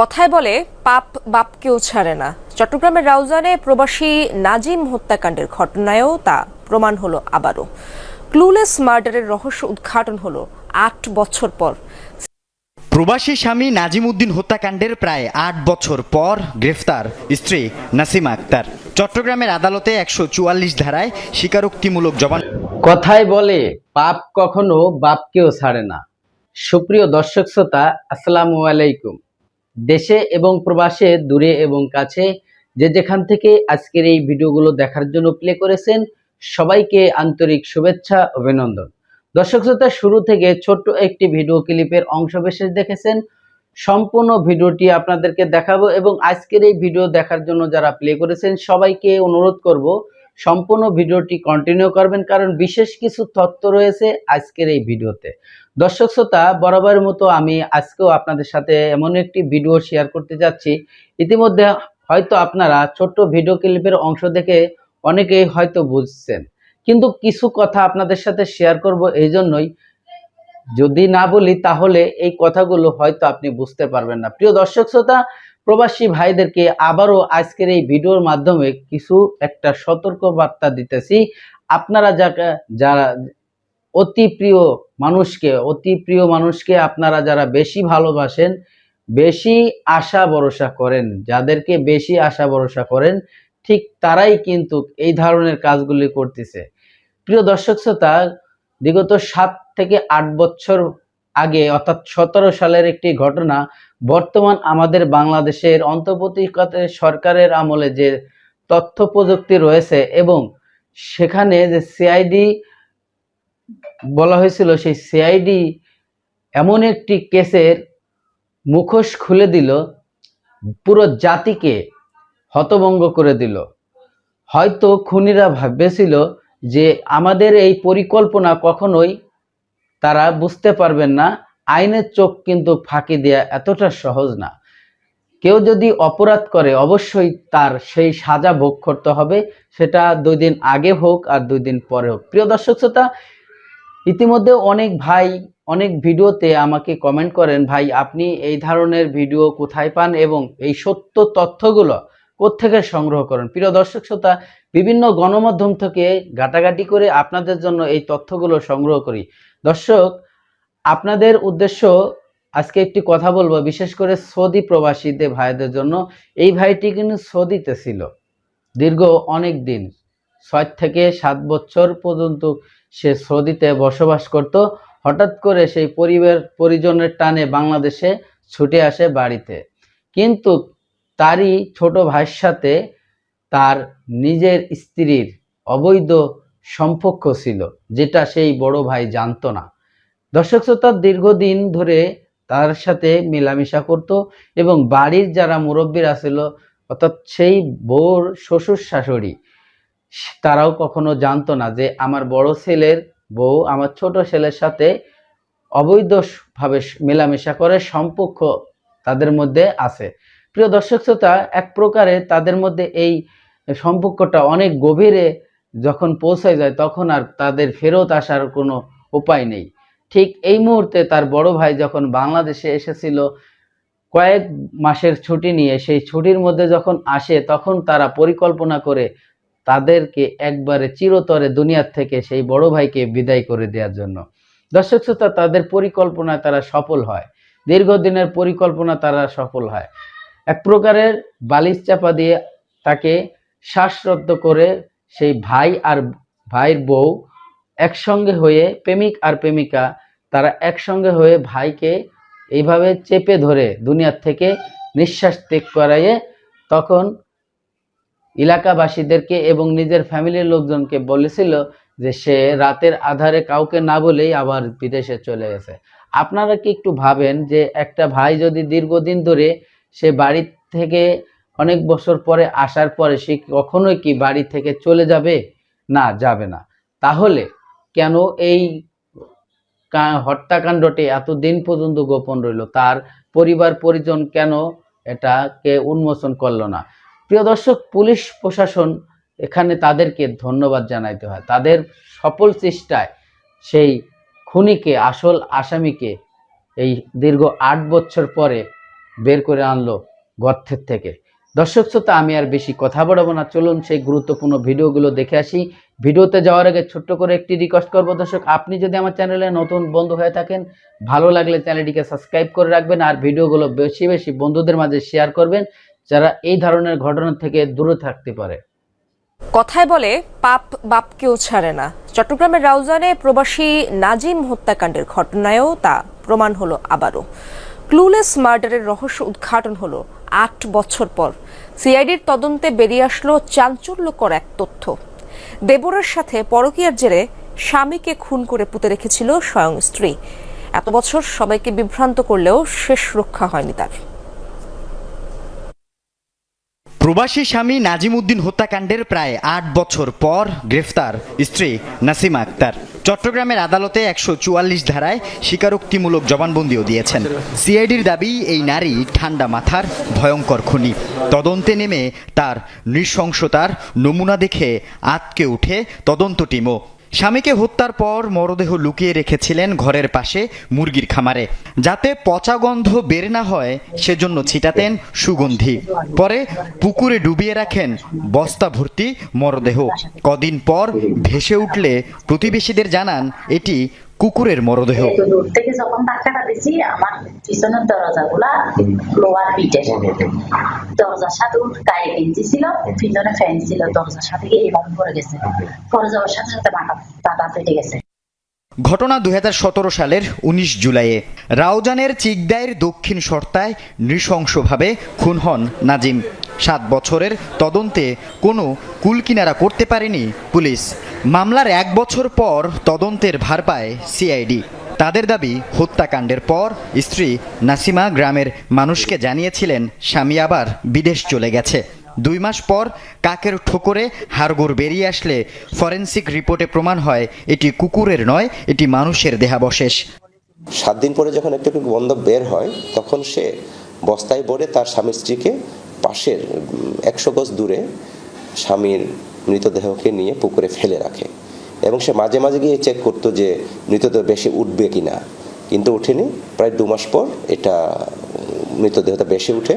কথায় বলে পাপ বাপকেও ছাড়ে না। চট্টগ্রামের রাউজানে প্রবাসী নাজিম হত্যাকাণ্ডের ঘটনায়ও তা প্রমাণ হলো আবারও। ক্লুলেস মার্ডারের রহস্য উদ্ঘাটন হলো আট বছর পর। প্রবাসী স্বামী নাজিমুদ্দিন হত্যাকাণ্ডের প্রায় আট বছর পর গ্রেফতার স্ত্রী নাসিমা আক্তার। চট্টগ্রামের আদালতে একশো চুয়াল্লিশ ধারায় স্বীকারোক্তিমূলক জবান কথায় বলে পাপ কখনো বাপকেও ছাড়ে না। সুপ্রিয় দর্শক শ্রোতা আসসালামু আলাইকুম। দেশে এবং প্রবাসে, দূরে এবং কাছে যে যেখান থেকে আজকের এই ভিডিওগুলো দেখার জন্য প্লে করেছেন, সবাইকে আন্তরিক শুভেচ্ছা, অভিনন্দন। দর্শক শ্রোতা, শুরু থেকে ছোট্ট একটি ভিডিও ক্লিপের অংশ বিশেষ দেখেছেন। সম্পূর্ণ ভিডিওটি আপনাদেরকে দেখাবো এবং আজকের এই ভিডিও দেখার জন্য যারা প্লে করেছেন, সবাইকে অনুরোধ করব সম্পূর্ণ ভিডিওটি কন্টিনিউ করবেন, কারণ বিশেষ কিছু তথ্য রয়েছে আজকের এই ভিডিওতে। দর্শক শ্রোতা, বরাবরের মতো আমি আজকেও আপনাদের সাথে এমন একটি ভিডিও শেয়ার করতে যাচ্ছি। ইতিমধ্যে হয়তো আপনারা ছোট্ট ভিডিও ক্লিপের অংশ দেখে অনেকেই হয়তো বুঝছেন। কিন্তু কিছু কথা আপনাদের সাথে শেয়ার করব এই জন্যই। যদি না বলি, তাহলে এই কথাগুলো হয়তো আপনি বুঝতে পারবেন না। প্রিয় দর্শক শ্রোতা প্রবাসী ভাইদেরকে আবারও আজকের এই ভিডিওর মাধ্যমে কিছু একটা সতর্ক বার্তা দিতেছি। আপনারা যাকে, যারা অতি প্রিয় মানুষকে, অতি প্রিয় মানুষকে আপনারা যারা বেশি ভালোবাসেন, বেশি আশা ভরসা করেন, যাদেরকে বেশি আশা ভরসা করেন, ঠিক তারাই কিন্তু এই ধরনের কাজগুলি করতেছে। প্রিয় দর্শক শ্রোতা, বিগত সাত থেকে আট বছর আগে, অর্থাৎ সতেরো সালের একটি ঘটনা বর্তমান আমাদের বাংলাদেশের অন্তর্বর্তীকালীন সরকারের আমলে যে তথ্য প্রযুক্তি রয়েছে এবং সেখানে যে সিআইডি বলা হয়েছিল, সেই সিআইডি এমন একটি কেসের মুখোশ খুলে দিল, পুরো জাতিকে হতভঙ্গ করে দিল। হয়তো খুনিরা ভাবেছিল যে আমাদের এই পরিকল্পনা কখনোই তারা বুঝতে পারবেন না, আইনের চোখ কিন্তু ফাঁকি দেওয়া এতটা সহজ না। কেউ যদি অপরাধ করে, অবশ্যই তার সেই সাজা ভোগ করতে হবে, সেটা দুই দিন আগে হোক আর দুই দিন পরে হোক। প্রিয় দর্শক শ্রোতা, ইতিমধ্যে অনেক ভাই অনেক ভিডিওতে আমাকে কমেন্ট করেন, ভাই, আপনি এই ধরনের ভিডিও কোথায় পান এবং এই সত্য তথ্যগুলো কোত্থেকে সংগ্রহ করেন? প্রিয় দর্শক শ্রোতা, বিভিন্ন গণমাধ্যম থেকে ঘাটাঘাটি করে আপনাদের জন্য এই তথ্যগুলো সংগ্রহ করি। দর্শক, আপনাদের উদ্দেশ্য আজকে একটি কথা বলব, বিশেষ করে সৌদি প্রবাসীদের ভাইদের জন্য। এই ভাইটি কিন্তু সৌদিতে ছিল দীর্ঘ অনেক দিন। ছয় থেকে সাত বছর পর্যন্ত সে সৌদিতে বসবাস করত। হঠাৎ করে সেই পরিবার পরিজনের টানে বাংলাদেশে ছুটে আসে বাড়িতে। কিন্তু তারই ছোট ভাইয়ের সাথে তার নিজের স্ত্রীর অবৈধ সম্পর্ক ছিল, যেটা সেই বড় ভাই জানতো না। দর্শক শ্রোতা, দীর্ঘদিন ধরে তার সাথে মেলামেশা করত এবং বাড়ির যারা মুরব্বীরা ছিল, অর্থাৎ সেই বউর শ্বশুর শাশুড়ি, তারাও কখনো জানতো না যে আমার বড় ছেলের বউ আমার ছোট ছেলের সাথে অবৈধভাবে মেলামেশা করে সম্পর্ক তাদের মধ্যে আছে। প্রিয় দর্শক শ্রোতা, এক প্রকারে তাদের মধ্যে এই সম্পর্কটা অনেক গভীরে যখন পৌঁছে যায়, তখন আর তাদের ফেরত আসার কোনো উপায় নেই। ঠিক এই মুহূর্তে তার বড় ভাই যখন বাংলাদেশে এসেছিল, কয়েক মাসের ছুটি নিয়ে, সেই ছুটির মধ্যে যখন আসে, তখন তারা পরিকল্পনা করে তাদেরকে একবারে চিরতরে দুনিয়ার থেকে সেই বড় ভাইকে বিদায় করে দেওয়ার জন্য। দর্শক শ্রোতা, তাদের পরিকল্পনায় তারা সফল হয়। দীর্ঘদিনের পরিকল্পনা তারা সফল হয়। এক প্রকারের বালিশ চাপা দিয়ে তাকে শ্বাসরদ্ধ করে সেই ভাই আর ভাইয়ের বউ একসঙ্গে হয়ে, প্রেমিক আর প্রেমিকা, তারা একসঙ্গে হয়ে ভাইকে এইভাবে চেপে ধরে দুনিয়ার থেকে নিঃশ্বাস ত্যাগ করাইয়ে তখন এলাকাবাসীদেরকে এবং নিজের ফ্যামিলির লোকজনকে বলেছিল যে সে রাতের আধারে কাউকে না বলেই আবার বিদেশে চলে গেছে। আপনারা কি একটু ভাবেন যে একটা ভাই যদি দীর্ঘদিন ধরে সে বাড়ি থেকে অনেক বছর পরে আসার পরে সে কখনোই কি বাড়ি থেকে চলে যাবে? না যাবে না। তাহলে কেন এই হত্যাকাণ্ডটি এতদিন পর্যন্ত গোপন রইল? তার পরিবার, পরিজন কেন এটাকে উন্মোচন করল না? প্রিয় দর্শক, পুলিশ প্রশাসন এখানে তাদেরকে ধন্যবাদ জানাইতে হয়। তাদের সফল চেষ্টায় সেই খুনিকে, আসল আসামিকে এই দীর্ঘ আট বছর পরে বের করে আনলো গর্থের থেকে। দর্শক শ্রোতা, আমি আর বেশি কথা বাড়াবো না। চলুন সেই গুরুত্বপূর্ণ ভিডিওগুলো দেখে আসি। ভিডিওতে যাওয়ার আগে ছোট্ট করে একটি রিকোয়েস্ট করব। দর্শক, আপনি যদি আমার চ্যানেলে নতুন বন্ধু হয়ে থাকেন, ভালো লাগলে চ্যানেলটিকে সাবস্ক্রাইব করে রাখবেন আর ভিডিওগুলো বেশি বেশি বন্ধুদের মাঝে শেয়ার করবেন, যারা এই ধরনের ঘটনা থেকে দূরে থাকতে পারে। কথায় বলে, পাপ বাপকেও ছাড়ে না। চট্টগ্রামের রাউজানে প্রবাসী নাজিম হত্যাকাণ্ডের ঘটনায়ও তা প্রমাণ হলো আবারও। ক্লুলেস মার্ডারের রহস্য উদ্ঘাটন হলো আট বছর পর। সিআইডির তদন্তে বেরিয়ে আসলো চাঞ্চল্যকর এক তথ্য। দেবরের সাথে পরকীয়ার জেরে স্বামীকে খুন করে পুঁতে রেখেছিল স্বয়ং স্ত্রী। এত বছর সবাইকে বিভ্রান্ত করলেও শেষ রক্ষা হয়নি তার। প্রবাসী স্বামী নাজিমুদ্দিন হত্যাকাণ্ডের প্রায় আট বছর পর গ্রেফতার স্ত্রী নাসিমা আক্তার। চট্টগ্রামের আদালতে একশো চুয়াল্লিশ ধারায় স্বীকারোক্তিমূলক জবানবন্দিও দিয়েছেন। সিআইডির দাবি, এই নারী ঠান্ডা মাথার ভয়ঙ্কর খুনি। তদন্তে নেমে তার নৃশংসতার নমুনা দেখে আতকে উঠে তদন্ত টিমও। স্বামীকে হত্যার পর মরদেহ লুকিয়ে রেখেছিলেন ঘরের পাশে মুরগির খামারে। যাতে পচা গন্ধ বের না হয়, সেজন্য ছিটাতেন সুগন্ধি। পরে পুকুরে ডুবিয়ে রাখেন বস্তা ভর্তি মরদেহ। কদিন পর ভেসে উঠলে প্রতিবেশীদের জানান, এটি কুকুরের মরদেহ। দূর থেকে যখন ধাক্কাটা দিছি আমার পিছনের পিঠে। দরজার সাথে গায়ে গেঞ্জি ছিল পিছনে ফ্যান ছিল দরজার সাথে পড়ে গেছে। পরে যাওয়ার সাথে সাথে মাথা দাদা ফেটে গেছে। ঘটনা দু হাজার সতেরো সালের ১৯ জুলাইয়ে। রাউজানের চিকদায়ের দক্ষিণ সর্তায় নৃশংসভাবে খুন হন নাজিম। সাত বছরের তদন্তে কোনো কুলকিনারা করতে পারেনি পুলিশ। মামলার এক বছর পর তদন্তের ভার পায় সিআইডি। তাদের দাবি, হত্যাকাণ্ডের পর স্ত্রী নাসিমা গ্রামের মানুষকে জানিয়েছিলেন, স্বামী আবার বিদেশ চলে গেছে। দুই মাস পর কাকের ঠোকরে হাড়গোড় বেরিয়ে আসলে ফরেন্সিক রিপোর্টে প্রমাণ হয়, এটি কুকুরের নয়, এটি মানুষের দেহাবশেষ। সাত দিন পরে যখন একটু গন্ধ বের হয়, তখন সে বস্তায় ভরে তার স্বামী স্ত্রীকে পাশের, একশো গজ দূরে স্বামীর মৃতদেহকে নিয়ে পুকুরে ফেলে রাখে এবং সে মাঝে মাঝে গিয়ে চেক করতো যে মৃতদেহ বেশি উঠবে কিনা। কিন্তু ওঠেনি। প্রায় দু মাস পর এটা মৃতদেহটা বেশি উঠে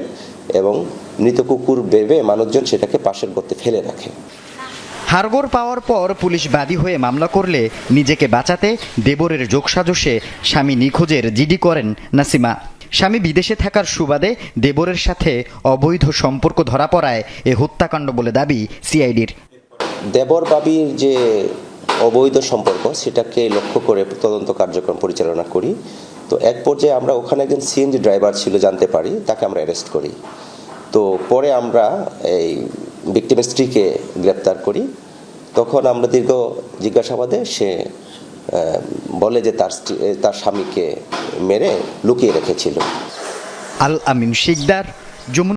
এবং মৃত কুকুর বেবে মানুষজন সেটাকে পাশের গর্তে ফেলে রাখে। হাড়গোড় পাওয়ার পর পুলিশ বাদী হয়ে মামলা করলে নিজেকে বাঁচাতে দেবরের যোগসাজশে স্বামী নিখোঁজের জিডি করেন নাসিমা। স্বামী বিদেশে থাকার সুবাদে দেবরের সাথে অবৈধ সম্পর্ক ধরা পড়ায় এ হত্যাকাণ্ড বলে দাবি সিআইডির। দেবর বাবির যে অবৈধ সম্পর্ক, সেটাকে লক্ষ্য করে তদন্ত কার্যক্রম পরিচালনা করি। তো এক পর্যায়ে আমরা ওখানে একজন সিএনজি ড্রাইভার ছিল, জানতে পারি, তাকে আমরা অ্যারেস্ট করি। তো পরে আমরা এই ভিক্টিমের স্ত্রীকে গ্রেপ্তার করি। তখন আমরা দীর্ঘ জিজ্ঞাসাবাদে সে বলে যে তার তার স্বামীকে মেরে লুকিয়ে রেখেছিল। আল আমিন শিকদার যমুনা